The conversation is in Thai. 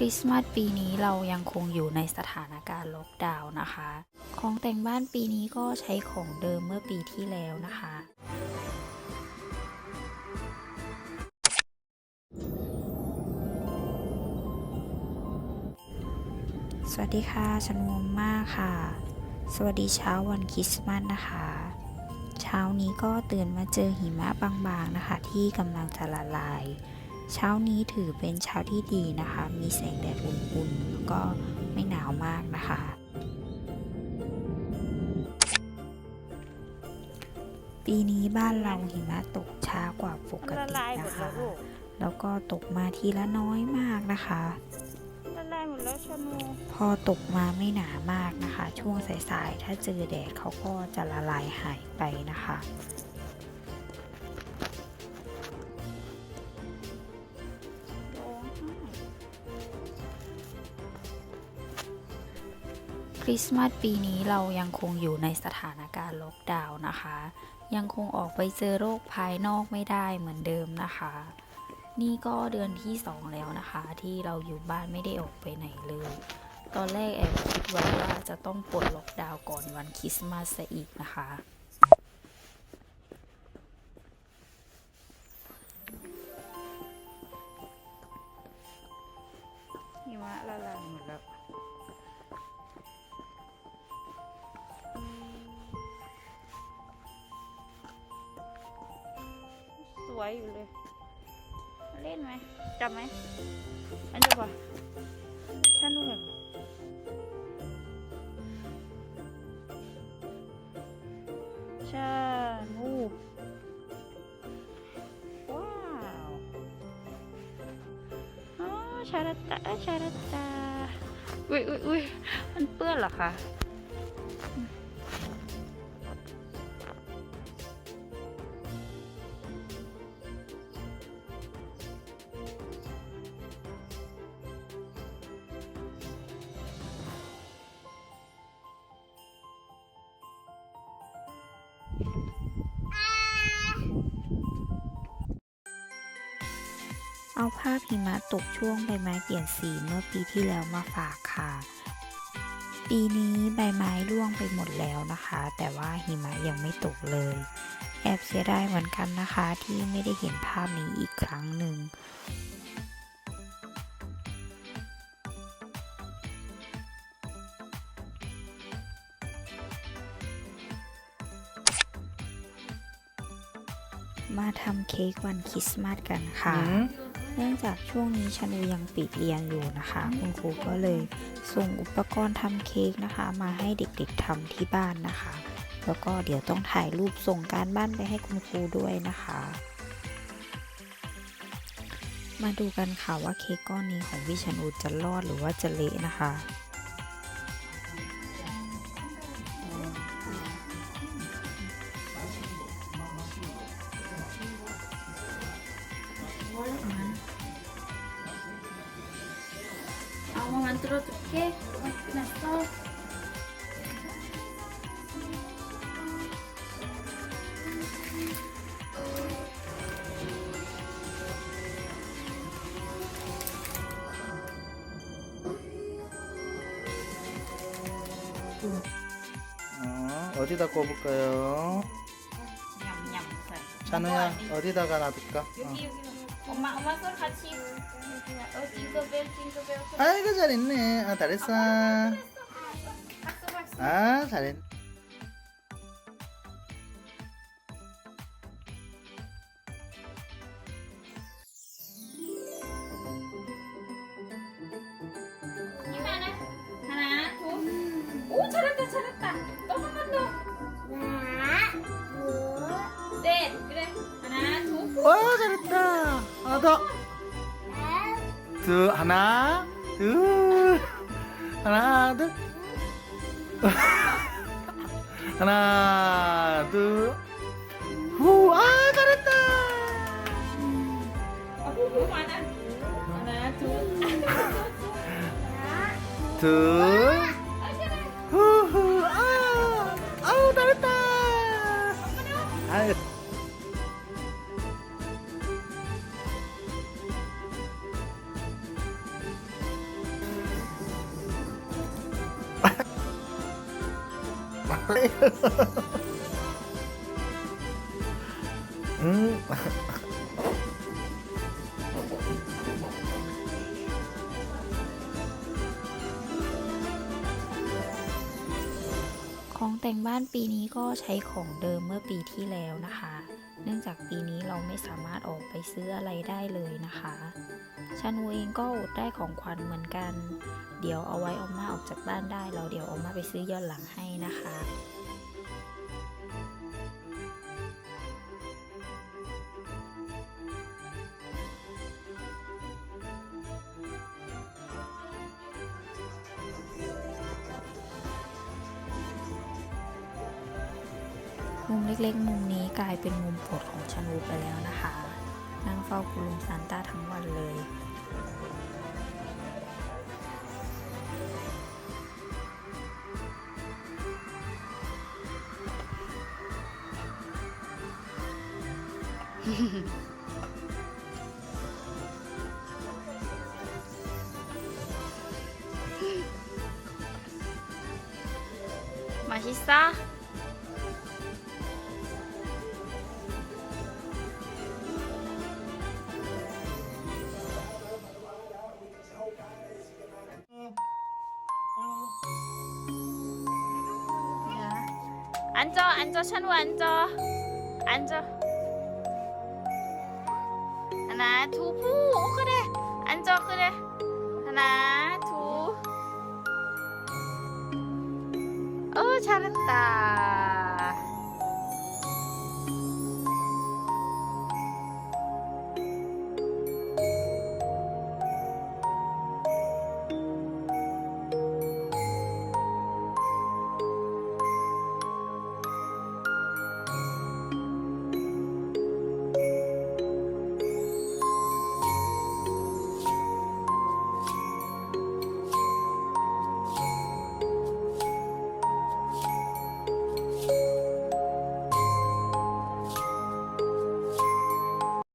คริสต์มาสปีนี้เรายังคงอยู่ในสถานการณ์ล็อกดาวน์นะคะ ของแต่งบ้านปีนี้ก็ใช้ของเดิมเมื่อปีที่แล้วนะคะ สวัสดีค่ะฉันมมมากค่ะ สวัสดีเช้าวันคริสต์มาสนะคะ เช้านี้ก็ตื่นมาเจอหิมะบางๆนะคะ ที่กำลังจะละลาย เช้านี้ถือเป็นเช้าที่ดีนะคะ มีแสงแดดอุ่นๆแล้วก็ไม่หนาวมากนะคะ ปีนี้บ้านเราหิมะตกช้ากว่าปกละติลายหมดนะคะแล้วลูกแล้วก็ตกมาทีละน้อยมากนะคะละลายหมดแล้วชานูพอตกมาไม่หนามากนะคะ ช่วงสายๆ ถ้าเจอแดดเขาก็จะละลายหายไปนะคะ คริสต์มาสปีนี้เรายังคงอยู่ในสถานการณ์ล็อกดาวน์นะคะ ยังคงออกไปเจอโรคภายนอกไม่ได้เหมือนเดิมนะคะ นี่ก็เดือนที่สองแล้วนะคะ ที่เราอยู่บ้านไม่ได้ออกไปไหนเลย ตอนแรกแอบคิดไว้ว่าจะต้องปลดล็อกดาวน์ก่อนวันคริสต์มาสซะอีกนะคะ วยอยู่เลย เล่นไหมจับไหมอันเดียวป่ะชานูเหรอชานูว้าวอ๋อชาลาตาชาลาตาอุ้ยอุ้ยอุ้ยมันเปื้อนเหรอคะ เอาภาพหิมะตกช่วงใบไม้เปลี่ยนสีเมื่อปีที่แล้วมาฝากค่ะ ปีนี้ใบไม้ร่วงไปหมดแล้วนะคะ แต่ว่าหิมะยังไม่ตกเลย แอบเสียดายเหมือนกันนะคะที่ไม่ได้เห็นภาพนี้อีกครั้งหนึ่งมาทำเค้กวันคริสต์มาสกันค่ะ เนื่องจากช่วงนี้ชนูยังปิดเรียนอยู่นะคะ คุณครูก็เลยส่งอุปกรณ์ทำเค้กนะคะ มาให้เด็กๆทำที่บ้านนะคะ แล้วก็เดี๋ยวต้องถ่ายรูปส่งการบ้านไปให้คุณครูด้วยนะคะ มาดูกันค่ะว่าเค้กก้อนนี้ของพี่ชนูจะรอดหรือว่าจะเละนะคะ 악어 만들어줄게. 끝났어. 어, 어디다 꼽을까요? 냠냠. 찬우야 뭐 어디다가 놔둘까? 여기 어. 엄마 엄마 썰 같이. 어 아이고, 잘했네. 아, 잘했어. 박수 박수 아, 잘했네. 하나 둘오 잘했다 잘했다 또 한 번더셋 그래 하나 둘 와, 잘했다. 하나 더. 둘, 하나, 둘. 하나, 둘. 하나, 둘. 후, 아, 잘했다. 하나 둘 둘. 후후, 아, 아우, 잘했다. 아유. 음. ของแต่งบ้านปีนี้ก็ใช้ของเดิมเมื่อปีที่แล้วนะคะ เนื่องจากปีนี้เราไม่สามารถออกไปซื้ออะไรได้เลยนะคะ ชานูเองก็อดได้ของขวัญเหมือนกัน เดี๋ยวเอาไว้เอามาออกจากบ้านได้ เราเดี๋ยวเอามาไปซื้อย้อนหลังให้นะคะมุมเล็กๆ มุมนี้กลายเป็นมุมโปรดของชานูไปแล้วนะคะ นั่งเฝ้าคุณลุงซานต้าทั้งวันเลย มาชิซ่า 앉아, 앉아, 찬우 앉아. 앉아. 하나, 두, 부. 오, 그래. 앉아, 그래. 하나, 둘. 어, 잘했다.